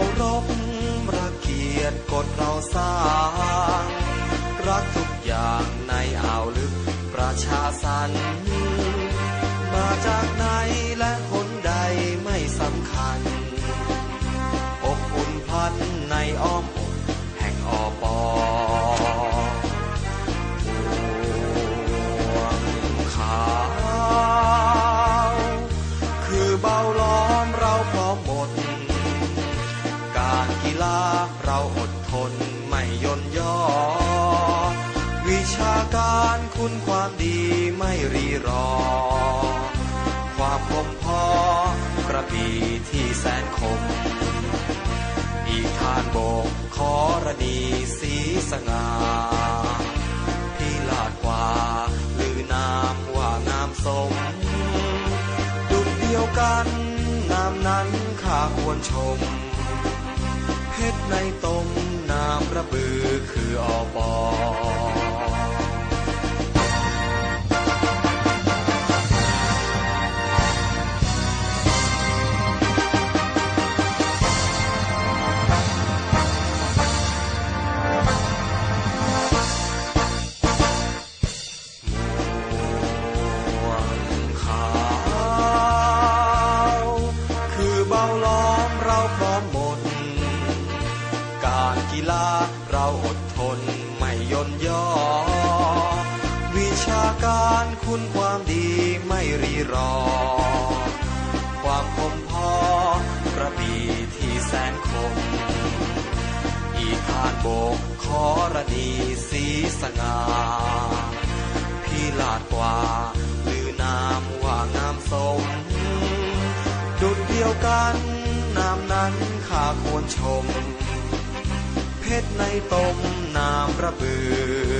ารบระเกียรติกฎเราสร้าง รักทุกอย่างในอ่าวลึกประชาสันนิ อกระบี่ที่แสนคม อีกทานโบกขอระดีสีสง่าพี่ลาดกว่าลือนามว่างามสม ดุจเดียวกันนามนั้นข้าควรชม เพชรในตมนามระบือ กขอระดีสีสง่าพี่ลาดกว่าหรือนามว่างามสมดุดเดียวกันนามนั้นข้าควรชม เพชรในตมนามระบือ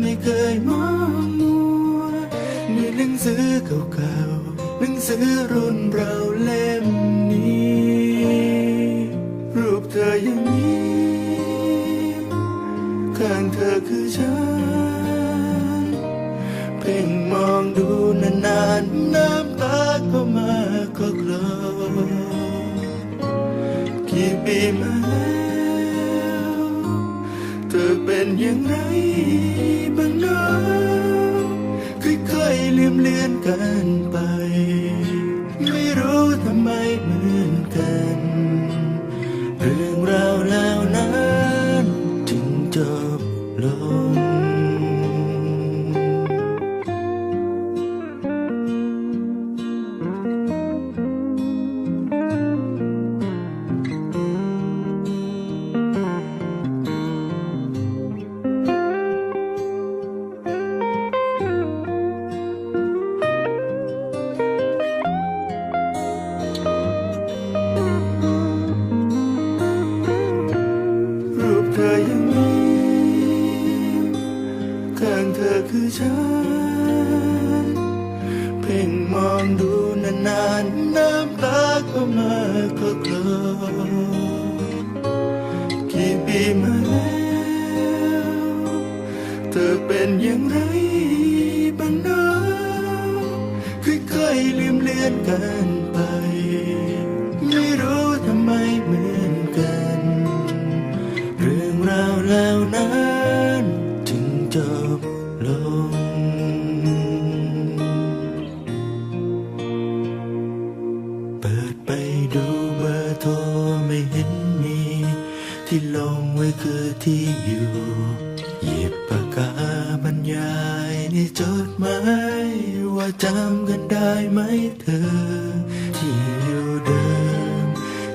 ไม่เคยมองมัวในหนังสือเก่าๆหนังสือรุ่นเราเล่มนี้ รูปเธอยังมีข้างเธอคือฉัน เพ่งมองดูนานๆน้ำตาก็มาก็คลอกี่ปีมาแล้ว เป็นอย่างไรบ้างเนะค่อยๆลืมเลือนกันไป ไม่รู้ทำไมเหมือนกัน เรื่องราวแล้วนั้นจึงจบีมาแล้ว เธอเป็นอย่างไรบ้างนะค่อยๆลืมเลือนกัน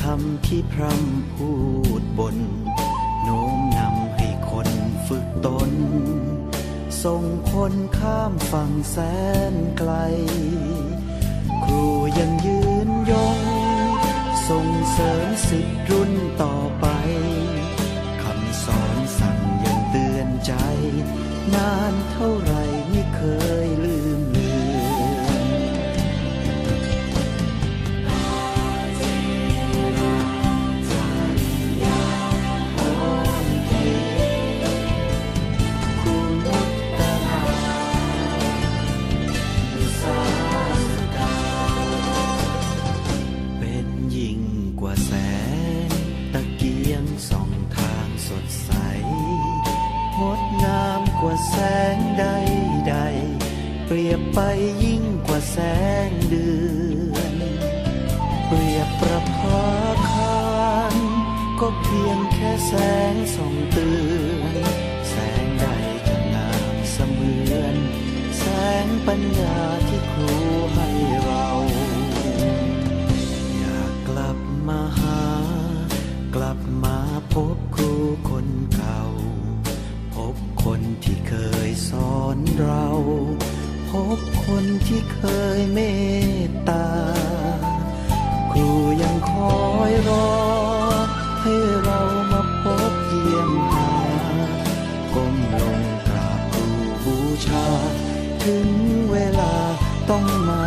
คำที่พร่ำพูดบน โน้มนำให้คนฝึกตน ส่งคนข้ามฝั่งแสนไกล ครูยังยืนยง ส่งเสริมสิทธิ์รุ่นต่อไป คำสอนสั่งยังเตือนใจ นานเท่าไร งดงามกว่าแสงใดใด เปรียบไปยิ่งกว่าแสงเดือน เปรียบประภาคารก็เพียงแค่แสงส่องเตือนแสงใดจะงามเสมือน แสงปัญญาาต้